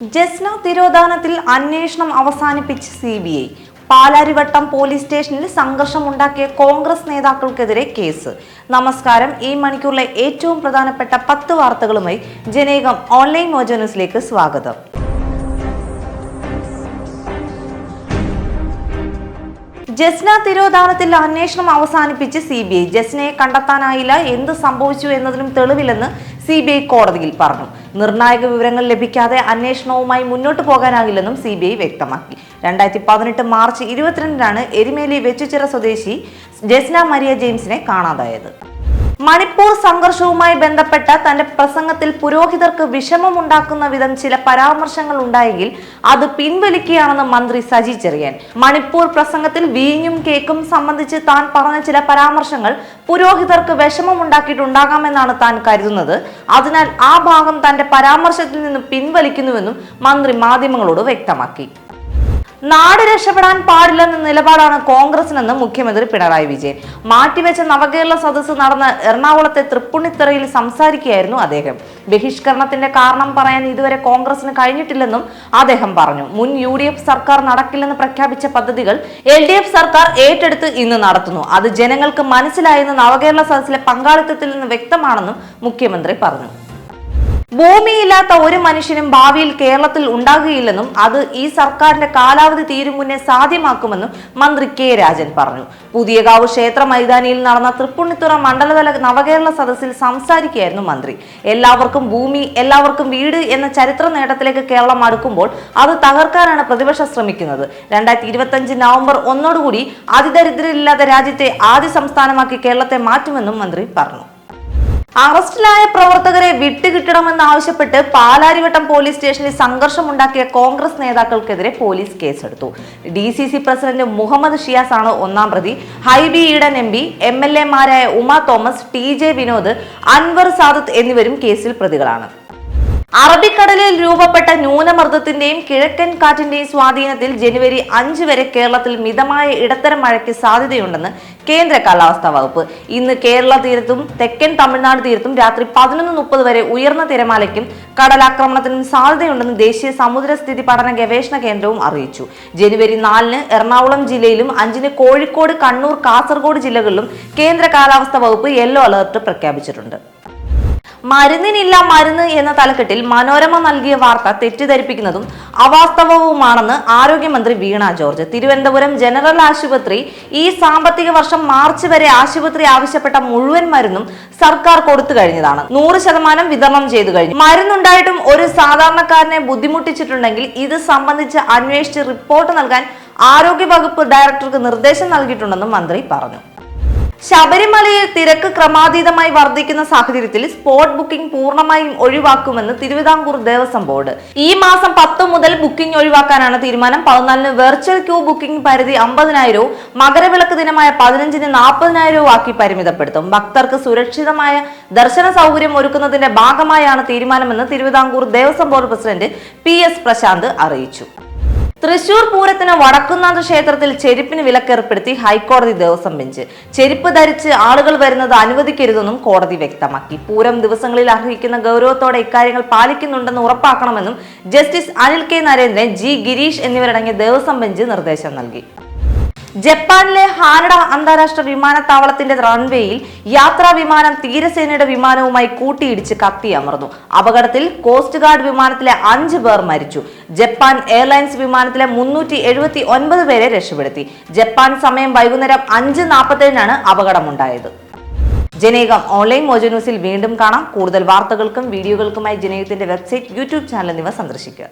ജസ്ന തിരോധാനത്തിൽ അന്വേഷണം അവസാനിപ്പിച്ച് C B I Palarivattom police സ്റ്റേഷനിൽ സംഘർഷമുണ്ടാക്കിയ കോൺഗ്രസ് നേതാക്കൾക്കെതിരെ കേസ്. നമസ്കാരം. ഈ മണിക്കൂറിലെ ഏറ്റവും പ്രധാനപ്പെട്ട പത്ത് വാർത്തകളുമായി ജനേകം ഓൺലൈൻ മോജോനസിലേക്ക് സ്വാഗതം. ജസ്ന തിരോധാനത്തിൽ അന്വേഷണം അവസാനിപ്പിച്ച് സി ബി ഐ ജസ്നയെ കണ്ടെത്താനായില്ല. എന്ത് സംഭവിച്ചു എന്നതിനും തെളിവില്ലെന്ന് സി ബി ഐ കോടതിയിൽ പറഞ്ഞു. നിർണായക വിവരങ്ങൾ ലഭിക്കാതെ അന്വേഷണവുമായി മുന്നോട്ട് പോകാനാകില്ലെന്നും സി ബി ഐ വ്യക്തമാക്കി. രണ്ടായിരത്തി പതിനെട്ട് മാർച്ച് ഇരുപത്തിരണ്ടിനാണ് എരുമേലി വെച്ചുചിറ സ്വദേശി ജസ്ന മരിയ ജെയിംസിനെ കാണാതായത്. മണിപ്പൂർ സംഘർഷവുമായി ബന്ധപ്പെട്ട തന്റെ പ്രസംഗത്തിൽ പുരോഹിതർക്ക് വിഷമമുണ്ടാക്കുന്ന വിധം ചില പരാമർശങ്ങൾ ഉണ്ടായെങ്കിൽ അത് പിൻവലിക്കുകയാണെന്ന് മന്ത്രി സജി ചെറിയാൻ. മണിപ്പൂർ പ്രസംഗത്തിൽ വീഞ്ഞും കേക്കും സംബന്ധിച്ച് താൻ പറഞ്ഞ ചില പരാമർശങ്ങൾ പുരോഹിതർക്ക് വിഷമമുണ്ടാക്കിയിട്ടുണ്ടാകാമെന്നാണ് താൻ കരുതുന്നത്. അതിനാൽ ആ ഭാഗം തന്റെ പരാമർശത്തിൽ നിന്ന് പിൻവലിക്കുന്നുവെന്നും മന്ത്രി മാധ്യമങ്ങളോട് വ്യക്തമാക്കി. നാട് രക്ഷപ്പെടാൻ പാടില്ലെന്ന നിലപാടാണ് കോൺഗ്രസിനെന്ന് മുഖ്യമന്ത്രി പിണറായി വിജയൻ. മാറ്റിവെച്ച നവകേരള സദസ്സ് നടന്ന എറണാകുളത്തെ തൃപ്പുണിത്തറയിൽ സംസാരിക്കുകയായിരുന്നു അദ്ദേഹം. ബഹിഷ്കരണത്തിന്റെ കാരണം പറയാൻ ഇതുവരെ കോൺഗ്രസിന് കഴിഞ്ഞിട്ടില്ലെന്നും അദ്ദേഹം പറഞ്ഞു. മുൻ യു ഡി എഫ് സർക്കാർ നടക്കില്ലെന്ന് പ്രഖ്യാപിച്ച പദ്ധതികൾ എൽ ഡി എഫ് സർക്കാർ ഏറ്റെടുത്ത് ഇന്ന് നടത്തുന്നു. അത് ജനങ്ങൾക്ക് മനസ്സിലായെന്ന് നവകേരള സദസ്സിലെ പങ്കാളിത്തത്തിൽ നിന്ന് വ്യക്തമാണെന്നും മുഖ്യമന്ത്രി പറഞ്ഞു. ഭൂമിയില്ലാത്ത ഒരു മനുഷ്യനും ഭാവിയിൽ കേരളത്തിൽ ഉണ്ടാകുകയില്ലെന്നും അത് ഈ സർക്കാരിന്റെ കാലാവധി തീരും മുന്നേ സാധ്യമാക്കുമെന്നും മന്ത്രി കെ രാജൻ പറഞ്ഞു. പുതിയകാവ് ക്ഷേത്ര മൈതാനിയിൽ നടന്ന തൃപ്പുണിത്തുറ മണ്ഡലതല നവകേരള സദസ്സിൽ സംസാരിക്കുകയായിരുന്നു മന്ത്രി. എല്ലാവർക്കും ഭൂമി എല്ലാവർക്കും വീട് എന്ന ചരിത്ര നേട്ടത്തിലേക്ക് കേരളം അടുക്കുമ്പോൾ അത് തകർക്കാനാണ് പ്രതിപക്ഷം ശ്രമിക്കുന്നത്. രണ്ടായിരത്തി ഇരുപത്തി നവംബർ ഒന്നോടുകൂടി അതിദരിദ്രരില്ലാത്ത രാജ്യത്തെ ആദ്യ സംസ്ഥാനമാക്കി കേരളത്തെ മാറ്റുമെന്നും മന്ത്രി പറഞ്ഞു. അറസ്റ്റിലായ പ്രവർത്തകരെ വിട്ടുകിട്ടണമെന്നാവശ്യപ്പെട്ട് പാലാരിവട്ടം പോലീസ് സ്റ്റേഷനിൽ സംഘർഷമുണ്ടാക്കിയ കോൺഗ്രസ് നേതാക്കൾക്കെതിരെ പോലീസ് കേസെടുത്തു. D C C president Muhammad Shiyas ആണ് ഒന്നാം പ്രതി. Hibi Eden M P M L എമാരായ Uma Thomas T J Vinod Anwar Sadath എന്നിവരും കേസിൽ പ്രതികളാണ്. അറബിക്കടലിൽ രൂപപ്പെട്ട ന്യൂനമർദ്ദത്തിന്റെയും കിഴക്കൻ കാറ്റിന്റെയും സ്വാധീനത്തിൽ ജനുവരി അഞ്ച് വരെ കേരളത്തിൽ മിതമായ ഇടത്തരം മഴയ്ക്ക് സാധ്യതയുണ്ടെന്ന് കേന്ദ്ര കാലാവസ്ഥാ വകുപ്പ്. ഇന്ന് കേരള തീരത്തും തെക്കൻ തമിഴ്നാട് തീരത്തും രാത്രി പതിനൊന്ന് മുപ്പത് വരെ ഉയർന്ന തിരമാലയ്ക്കും കടലാക്രമണത്തിനും സാധ്യതയുണ്ടെന്ന് ദേശീയ സമുദ്രസ്ഥിതി പഠന ഗവേഷണ കേന്ദ്രവും അറിയിച്ചു. ജനുവരി നാലിന് എറണാകുളം ജില്ലയിലും അഞ്ചിന് കോഴിക്കോട് കണ്ണൂർ കാസർഗോഡ് ജില്ലകളിലും കേന്ദ്ര കാലാവസ്ഥാ വകുപ്പ് യെല്ലോ അലർട്ട് പ്രഖ്യാപിച്ചിട്ടുണ്ട്. മരുന്നിനില്ല മരുന്ന് എന്ന തലക്കെട്ടിൽ മനോരമ നൽകിയ വാർത്ത തെറ്റിദ്ധരിപ്പിക്കുന്നതും അവാസ്തവവുമാണെന്ന് ആരോഗ്യമന്ത്രി വീണ ജോർജ്. തിരുവനന്തപുരം ജനറൽ ആശുപത്രി ഈ സാമ്പത്തിക വർഷം മാർച്ച് വരെ ആശുപത്രി ആവശ്യപ്പെട്ട മുഴുവൻ മരുന്നും സർക്കാർ കൊടുത്തു കഴിഞ്ഞതാണ്. നൂറ് ശതമാനം വിതരണം ചെയ്തു കഴിഞ്ഞു. മരുന്നുണ്ടായിട്ടും ഒരു സാധാരണക്കാരനെ ബുദ്ധിമുട്ടിച്ചിട്ടുണ്ടെങ്കിൽ ഇത് സംബന്ധിച്ച് അന്വേഷിച്ച് റിപ്പോർട്ട് നൽകാൻ ആരോഗ്യ വകുപ്പ് ഡയറക്ടർക്ക് നിർദ്ദേശം നൽകിയിട്ടുണ്ടെന്നും മന്ത്രി പറഞ്ഞു. ശബരിമലയിൽ തിരക്ക് ക്രമാതീതമായി വർദ്ധിക്കുന്ന സാഹചര്യത്തിൽ സ്പോട്ട് ബുക്കിംഗ് പൂർണമായും ഒഴിവാക്കുമെന്ന് തിരുവിതാംകൂർ ദേവസ്വം ബോർഡ്. ഈ മാസം പത്ത് മുതൽ ബുക്കിംഗ് ഒഴിവാക്കാനാണ് തീരുമാനം. പതിനാലിന് വെർച്വൽ ക്യൂ ബുക്കിംഗ് പരിധി അമ്പതിനായിരവും മകരവിളക്ക് ദിനമായ പതിനഞ്ചിന് നാൽപ്പതിനായിരവും ആക്കി പരിമിതപ്പെടുത്തും. ഭക്തർക്ക് സുരക്ഷിതമായ ദർശന സൗകര്യം ഒരുക്കുന്നതിന്റെ ഭാഗമായാണ് തീരുമാനമെന്ന് Thiruvithamkoor Devaswom board president P S Prasanth അറിയിച്ചു. തൃശൂർ പൂരത്തിന് വടക്കുന്നാഥ ക്ഷേത്രത്തിൽ ചെരുപ്പിന് വിലക്കേർപ്പെടുത്തി ഹൈക്കോടതി ദേവസ്വം ബെഞ്ച്. ചെരുപ്പ് ധരിച്ച് ആളുകൾ വരുന്നത് അനുവദിക്കരുതെന്നും കോടതി വ്യക്തമാക്കി. പൂരം ദിവസങ്ങളിൽ അർഹിക്കുന്ന ഗൗരവത്തോടെ ഇക്കാര്യങ്ങൾ പാലിക്കുന്നുണ്ടെന്ന് ഉറപ്പാക്കണമെന്നും justice Anil K Narendran G Girish എന്നിവരടങ്ങിയ ദേവസ്വം ബെഞ്ച് നിർദ്ദേശം നൽകി. ജപ്പാനിലെ ഹാനഡ അന്താരാഷ്ട്ര വിമാനത്താവളത്തിന്റെ റൺവേയിൽ യാത്രാ വിമാനം തീരസേനയുടെ വിമാനവുമായി കൂട്ടിയിടിച്ച് കത്തിയമർന്നു അപകടത്തിൽ കോസ്റ്റ് ഗാർഡ് വിമാനത്തിലെ അഞ്ച് പേർ മരിച്ചു. ജപ്പാൻ എയർലൈൻസ് വിമാനത്തിലെ മുന്നൂറ്റി എഴുപത്തി ഒൻപത് പേരെ രക്ഷപ്പെടുത്തി. ജപ്പാൻ സമയം വൈകുന്നേരം അഞ്ച് നാൽപ്പത്തേഴിനാണ് അപകടമുണ്ടായത്. ജനേകം ഓൺലൈൻ മോജോ ന്യൂസിൽ വീണ്ടും കാണാം. കൂടുതൽ വാർത്തകൾക്കും വീഡിയോകൾക്കുമായി ജനേകത്തിന്റെ വെബ്സൈറ്റ് യൂട്യൂബ് ചാനൽ എന്നിവ സന്ദർശിക്കുക.